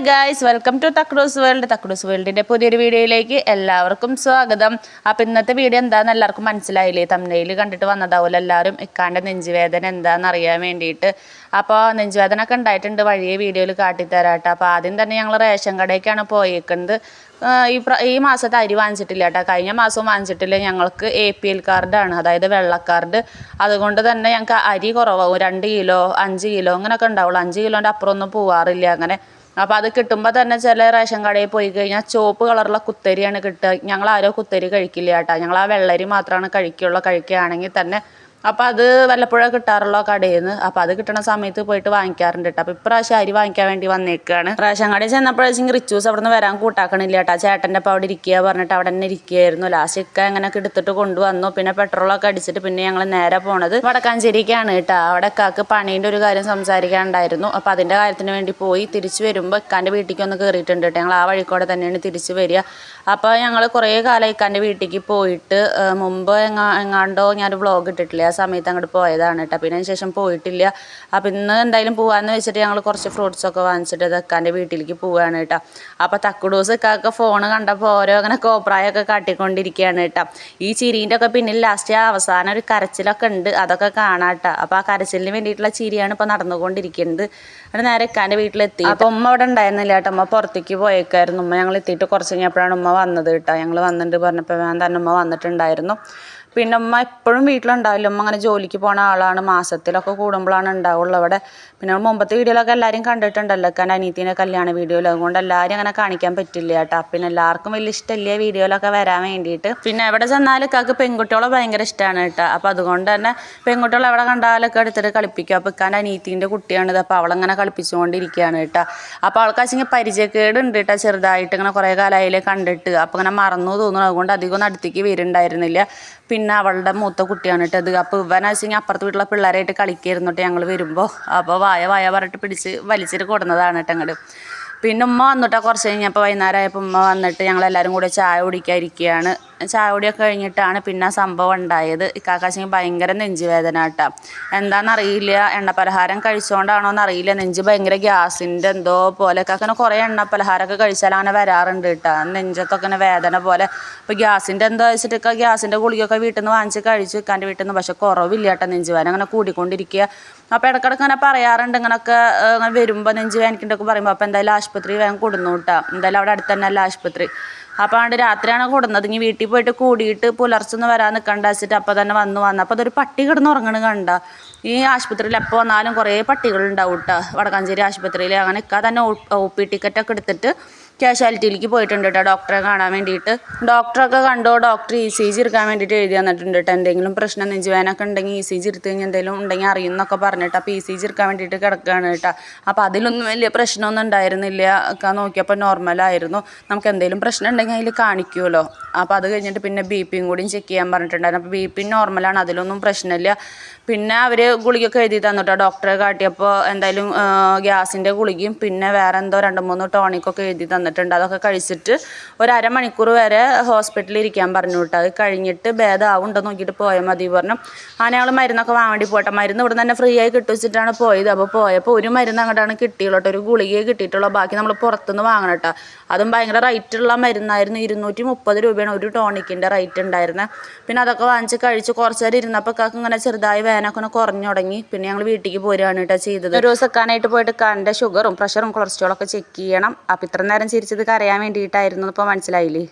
Hi guys welcome to Thakrus world Thakrus വേൾഡിന്റെ പുതിയൊരു വീഡിയോയിലേക്ക് എല്ലാവർക്കും സ്വാഗതം. അപ്പോൾ ഇന്നത്തെ വീഡിയോ എന്താണെന്ന് എല്ലാവർക്കും മനസ്സിലായില്ലേ? തമ്മിൽ കണ്ടിട്ട് വന്നതാവില്ല എല്ലാവരും ഇക്കാന്റെ നെഞ്ചുവേദന എന്താണെന്ന് അറിയാൻ വേണ്ടിയിട്ട്. അപ്പോൾ നെഞ്ചുവേദന ഒക്കെ ഉണ്ടായിട്ടുണ്ട്. വഴിയെ വീഡിയോയിൽ കാട്ടിത്തരാട്ടോ. അപ്പോൾ ആദ്യം തന്നെ ഞങ്ങൾ റേഷൻ കടയ്ക്കാണ് പോയേക്കുന്നത്. ഈ ഈ മാസത്തെ അരി വാങ്ങിച്ചിട്ടില്ല കേട്ടോ. കഴിഞ്ഞ മാസവും വാങ്ങിച്ചിട്ടില്ല. ഞങ്ങൾക്ക് എ പി എൽ കാർഡാണ് അതായത് വെള്ള കാർഡ് അതുകൊണ്ട് തന്നെ ഞങ്ങൾക്ക് അരി കുറവാകും രണ്ട് കിലോ അഞ്ച് കിലോ അങ്ങനെയൊക്കെ ഉണ്ടാവുള്ളൂ. അഞ്ച് കിലോന്റെ അപ്പുറമൊന്നും പോവാറില്ല. അങ്ങനെ അപ്പോൾ അത് കിട്ടുമ്പോൾ തന്നെ ചില റേഷൻ കടയിൽ പോയി കഴിഞ്ഞാൽ ചുവപ്പ് കളറുള്ള കുത്തരിയാണ് കിട്ടുക. ഞങ്ങൾ ആരോ കുത്തരി കഴിക്കില്ല കേട്ടോ. ഞങ്ങൾ ആ വെള്ളരി മാത്രമാണ് കഴിക്കുകയുള്ളൂ കഴിക്കുകയാണെങ്കിൽ തന്നെ അപ്പോൾ അത് വല്ലപ്പോഴും കിട്ടാറുള്ളൂ കടയിൽ നിന്ന് അപ്പം അത് കിട്ടണ സമയത്ത് പോയിട്ട് വാങ്ങിക്കാറുണ്ട് കേട്ടോ. അപ്പം ഇപ്രാവശ്യം അരി വാങ്ങിക്കാൻ വേണ്ടി വന്നേക്കാണ്. റേഷൻ കടയിൽ ചെന്നപ്പോഴേക്കും റിച്ചൂസ് അവിടെ നിന്ന് വരാൻ കൂട്ടാക്കണില്ല കേട്ടോ. ചേട്ടന്റെ അപ്പം അവിടെ ഇരിക്കുക പറഞ്ഞിട്ട് അവിടെ തന്നെ ഇരിക്കുകയായിരുന്നു ലാസ്റ്റ് ഇക്ക അങ്ങനെയൊക്കെ എടുത്തിട്ട് കൊണ്ടുവന്നു. പിന്നെ പെട്രോളൊക്കെ അടിച്ചിട്ട് പിന്നെ ഞങ്ങൾ നേരെ പോണത് വടക്കാഞ്ചേരിക്കാണ് കേട്ടോ. അവിടെ ഇക്കാക്ക് പണീന്റെ ഒരു കാര്യം സംസാരിക്കാനുണ്ടായിരുന്നു. അപ്പം അതിന്റെ കാര്യത്തിന് വേണ്ടി പോയി തിരിച്ചു വരുമ്പോൾ ഇക്കാന്റെ വീട്ടിലേക്ക് ഒന്ന് കയറിയിട്ടുണ്ട് കേട്ടോ. ഞങ്ങൾ ആ വഴിക്കൂടെ തന്നെയാണ് തിരിച്ചു വരിക. അപ്പോൾ ഞങ്ങൾ കുറേ കാലം ഇക്കാന്റെ വീട്ടിലേക്ക് പോയിട്ട് മുമ്പ് എങ്ങാ എങ്ങാണ്ടോ ഞാൻ വ്ളോഗ് ഇട്ടിട്ടില്ല? ആ സമയത്ത് അങ്ങോട്ട് പോയതാണ് കേട്ടോ പിന്നെ ശേഷം പോയിട്ടില്ല. അപ്പം ഇന്ന് എന്തായാലും പോകാമെന്ന് വെച്ചിട്ട് ഞങ്ങൾ കുറച്ച് ഫ്രൂട്ട്സ് ഒക്കെ വാങ്ങിച്ചിട്ട് ഇക്കാന്റെ വീട്ടിലേക്ക് പോവുകയാണ് കേട്ടോ അപ്പോൾ തക്കുടൂസ് ഇക്കാക്ക് ഫോൺ കണ്ടപ്പോൾ ഓരോ അങ്ങനെ കോപ്രായൊക്കെ കാട്ടിക്കൊണ്ടിരിക്കുകയാണ് കേട്ടോ ഈ ചിരീന്റെ ഒക്കെ പിന്നിൽ ലാസ്റ്റ് അവസാനം ഒരു കരച്ചിലൊക്കെ ഉണ്ട്. അതൊക്കെ കാണാം കേട്ടോ അപ്പോൾ ആ കരച്ചിലിന് വേണ്ടിയിട്ടുള്ള ചിരിയാണ് ഇപ്പോൾ നടന്നുകൊണ്ടിരിക്കുന്നത്. അവിടെ നേരെ ഇക്കാന്റെ വീട്ടിലെത്തി. അപ്പോൾ ഉമ്മ അവിടെ ഉണ്ടായിരുന്നില്ല കേട്ടോ അമ്മ പുറത്തേക്ക് പോയേക്കായിരുന്നു. ഉമ്മ ഞങ്ങൾ എത്തിയിട്ട് കുറച്ച് കഴിഞ്ഞപ്പോഴാണ് ഉമ്മ വന്നത് കേട്ടോ ഞങ്ങൾ വന്നിട്ട് പറഞ്ഞപ്പോൾ ഞാൻ തന്നെ ഉമ്മ വന്നിട്ടുണ്ടായിരുന്നു. പിന്നെ ഉമ്മ എപ്പോഴും വീട്ടിലുണ്ടാവില്ല? അമ്മ അങ്ങനെ ജോലിക്ക് പോണ ആളാണ്. മാസത്തിലൊക്കെ കൂടുമ്പോഴാണ് ഉണ്ടാവുള്ളൂ അവിടെ. പിന്നെ മുമ്പത്തെ വീഡിയോയിലൊക്കെ എല്ലാവരും കണ്ടിട്ടുണ്ടല്ലോ. കാരണം അനീത്തിന്റെ കല്യാണ വീഡിയോയിൽ അതുകൊണ്ട് എല്ലാവരും അങ്ങനെ കാണിക്കാൻ പറ്റില്ല കേട്ടോ. പിന്നെ എല്ലാവർക്കും വലിയ ഇഷ്ടമില്ല വീഡിയോയിലൊക്കെ വരാൻ വേണ്ടിയിട്ട്? പിന്നെ എവിടെ ചെന്നാലും ഇക്കാക്ക് പെൺകുട്ടികളെ ഭയങ്കര ഇഷ്ടമാണ് കേട്ടോ. അപ്പോൾ അതുകൊണ്ട് തന്നെ പെൺകുട്ടികളെ എവിടെ കണ്ടാലൊക്കെ എടുത്തിട്ട് കളിപ്പിക്കും. അപ്പോൾ ഇക്കാന്റെ അനീത്തിന്റെ കുട്ടിയാണിത് അപ്പോൾ അവളങ്ങനെ കളിപ്പിച്ചുകൊണ്ടിരിക്കുകയാണ് കേട്ടോ. അപ്പോൾ അവൾക്കാച്ചെങ്കിൽ പരിചയക്കേട് ഉണ്ട് കേട്ടോ. ചെറുതായിട്ട് ഇങ്ങനെ കുറേ കാലമായാലേ കണ്ടിട്ട്. അപ്പോൾ ഇങ്ങനെ മറന്നു തോന്നുന്നു. അതുകൊണ്ട് അധികം ഒന്നും അടുത്തേക്ക് വരുന്നുണ്ടായിരുന്നില്ല. പിന്നെ അവളുടെ മൂത്ത കുട്ടിയാണ് കേട്ടോ ഇവൻ അപ്പോൾ ഇവനാച്ചെങ്കിൽ അപ്പുറത്ത് വീട്ടിലെ പിള്ളേരായിട്ട് കളിക്കായിരുന്നു കേട്ടോ ഞങ്ങൾ വരുമ്പോൾ അപ്പോൾ വായ വായ പറഞ്ഞിട്ട് പിടിച്ച് വലിച്ചിട്ട് കൊടുന്നതാണ് കേട്ടോ പിന്നെ ഉമ്മ വന്നിട്ടാ കുറച്ച് കഴിഞ്ഞപ്പോൾ വൈകുന്നേരം ആയപ്പോൾ ഉമ്മ വന്നിട്ട് ഞങ്ങളെല്ലാവരും കൂടെ ചായ കുടിക്കാൻ ഇരിക്കുകയാണ് ചായ കഴിഞ്ഞിട്ടാണ് പിന്നെ ആ സംഭവം ഉണ്ടായത്. ഇക്കാക്കാച്ചെങ്കിൽ ഭയങ്കര നെഞ്ചുവേദന കേട്ടോ. എന്താണെന്നറിയില്ല എണ്ണ പലഹാരം കഴിച്ചുകൊണ്ടാണോ എന്നറിയില്ല നെഞ്ച് ഭയങ്കര ഗ്യാസിന്റെ എന്തോ പോലെ. അങ്ങനെ കുറേ എണ്ണപ്പലഹാരമൊക്കെ കഴിച്ചാൽ അങ്ങനെ വരാറുണ്ട് കേട്ടോ. നെഞ്ചത്തൊക്കെ ഇങ്ങനെ വേദന പോലെ. ഇപ്പോൾ ഗ്യാസിന്റെ എന്തോ വെച്ചിട്ടൊക്കെ ഗ്യാസിന്റെ ഗുളികയൊക്കെ വീട്ടിൽ നിന്ന് വാങ്ങിച്ച് കഴിച്ചു ഇക്കാന്റെ വീട്ടിൽ നിന്ന് പക്ഷെ കുറവില്ല കേട്ടോ നെഞ്ചുവേദന. അങ്ങനെ കൂടിക്കൊണ്ടിരിക്കുക അപ്പോൾ ഇടയ്ക്കിടയ്ക്ക് ഇങ്ങനെ പറയാറുണ്ട്. ഇങ്ങനെയൊക്കെ ഏഹ്, ഇങ്ങനെ വരുമ്പോൾ നെഞ്ച് ഒക്കെ പറയുമ്പോൾ അപ്പോൾ എന്തായാലും ആശുപത്രി വേഗം കൊടുന്നു കേട്ടോ എന്തായാലും അവിടെ അടുത്ത് തന്നെ അല്ല ആശുപത്രി? അപ്പോൾ ആണ്ട് രാത്രിയാണ് കൊടുന്നത്. ഇനി വീട്ടിൽ പോയിട്ട് കൂടിയിട്ട് പുലർച്ചെന്ന് വരാൻ നിൽക്കണ്ട വെച്ചിട്ട് അപ്പോൾ തന്നെ വന്ന് വന്നു. അപ്പോൾ അതൊരു പട്ടി കിടന്ന് ഉറങ്ങണ കണ്ട. ഈ ആശുപത്രിയിൽ എപ്പോൾ വന്നാലും കുറേ പട്ടികളുണ്ടാവും കേട്ടോ വടക്കാഞ്ചേരി ആശുപത്രിയിൽ അങ്ങനെ ഇക്കാ തന്നെ ഒ പി ടിക്കറ്റൊക്കെ എടുത്തിട്ട് കാഷ്വാലിറ്റിയിലേക്ക് പോയിട്ടുണ്ട് കേട്ടോ ഡോക്ടറെ കാണാൻ വേണ്ടിയിട്ട്. ഡോക്ടറൊക്കെ കണ്ടോ? ഡോക്ടർ ഇ സി ജി എടുക്കാൻ വേണ്ടിയിട്ട് എഴുതി തന്നിട്ടുണ്ട് കേട്ടോ എന്തെങ്കിലും പ്രശ്നം നെഞ്ചുവേനൊക്കെ ഉണ്ടെങ്കിൽ ഇ സി ജി എടുത്ത് കഴിഞ്ഞാൽ എന്തെങ്കിലും ഉണ്ടെങ്കിൽ അറിയുന്നൊക്കെ പറഞ്ഞിട്ട് അപ്പോൾ ഇ സി ജി എടുക്കാൻ വേണ്ടിയിട്ട് കിടക്കുകയാണ് കേട്ടോ അപ്പോൾ അതിലൊന്നും വലിയ പ്രശ്നമൊന്നും ഉണ്ടായിരുന്നില്ല. ഒക്കെ നോക്കിയപ്പോൾ നോർമലായിരുന്നു നമുക്ക് എന്തെങ്കിലും പ്രശ്നം ഉണ്ടെങ്കിൽ അതിൽ കാണിക്കുമല്ലോ. അപ്പോൾ അത് കഴിഞ്ഞിട്ട് പിന്നെ ബി പിയും കൂടിയും ചെക്ക് ചെയ്യാൻ പറഞ്ഞിട്ടുണ്ടായിരുന്നു. അപ്പോൾ ബി പി നോർമലാണ് അതിലൊന്നും പ്രശ്നമില്ല. പിന്നെ അവർ ഗുളികയൊക്കെ എഴുതി തന്നിട്ടോ? ഡോക്ടറെ കാട്ടിയപ്പോൾ എന്തായാലും ഗ്യാസിന്റെ ഗുളികയും പിന്നെ വേറെ എന്തോ രണ്ട് മൂന്ന് ടോണിക്കൊക്കെ എഴുതി തന്നിട്ടുണ്ട്. അതൊക്കെ കഴിച്ചിട്ട് ഒരു അരമണിക്കൂർ വരെ ഹോസ്പിറ്റലിൽ ഇരിക്കാൻ പറഞ്ഞു കേട്ടോ. അത് കഴിഞ്ഞിട്ട് ഭേദമാവുണ്ടോ നോക്കിയിട്ട് പോയാൽ മതി പറഞ്ഞു. അങ്ങനെ ഞങ്ങൾ മരുന്നൊക്കെ വാങ്ങി പോട്ടെ. മരുന്ന് ഇവിടെ തന്നെ ഫ്രീ ആയി കിട്ടിച്ചിട്ടാണ് പോയത്. അപ്പോൾ പോയപ്പോൾ ഒരു മരുന്ന് അങ്ങോട്ടാണ് കിട്ടിയുള്ളൂ കേട്ടോ. ഒരു ഗുളികയെ കിട്ടിയിട്ടുള്ളൂ. ബാക്കി നമ്മൾ പുറത്തുനിന്ന് വാങ്ങണം കേട്ടോ. അതും ഭയങ്കര റേറ്റുള്ള മരുന്നായിരുന്നു. ഇരുന്നൂറ്റി മുപ്പത് രൂപയാണ് ഒരു ടോണിക്കിന്റെ റേറ്റ് ഉണ്ടായിരുന്നത് പിന്നെ അതൊക്കെ വാങ്ങിച്ച് കഴിച്ച് കുറച്ച് നേരം ഇരുന്നപ്പോൾ കാക്ക ഇങ്ങനെ ചെറുതായി വേനൊക്കെ കുറഞ്ഞു തുടങ്ങി. പിന്നെ ഞങ്ങൾ വീട്ടിലേക്ക് പോരുകയാണ് കേട്ടോ ചെയ്തത്. ഒരു ദിവസം എക്കാനായിട്ട് പോയിട്ട് കണ്ട ഷുഗറും പ്രഷറും കൊളസ്ട്രോളൊക്കെ ചെക്ക് ചെയ്യണം. അപ്പം ഇത്ര നേരം ചിരിച്ചത് കരയാൻ വേണ്ടിയിട്ടായിരുന്നു ഇപ്പോൾ മനസ്സിലായില്ലേ?